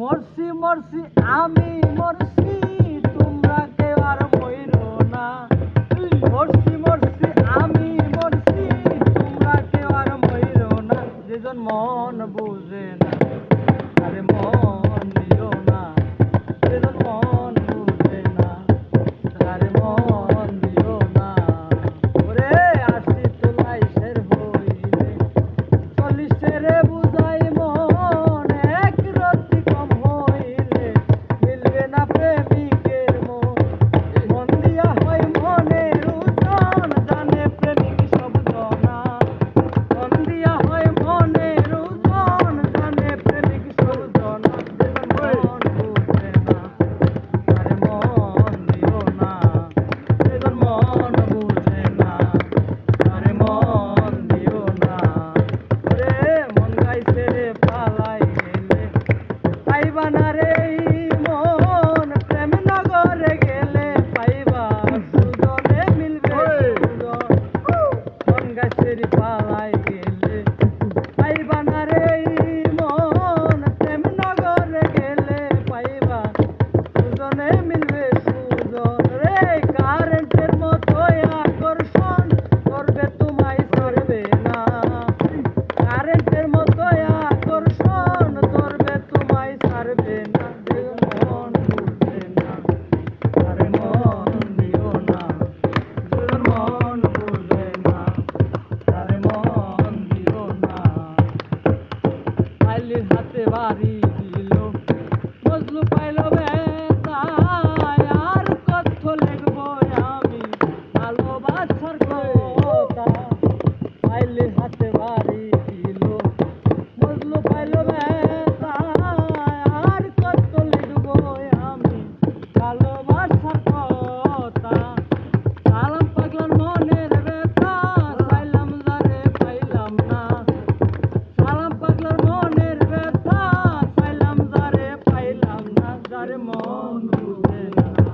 মরসি মরসি, আমি মরসি, তোমরা কেউ আর বইল না। মরসি মরসি, আমি মরসি, তোমরা কেউ আর বইল না। যেজন মন বুঝে না আরে মন যাইবা থাকতে পারি ছিল। মজলু পাইল আর কত লিখব আমি ভালোবাসার কথা। সালাম পাগল মনের ব্যথা, পাইলাম যারে পাইলাম না। সালাম পাগল মনের ব্যথা, পাইলাম যারে পাইলাম না। যারে মন বুঝে না।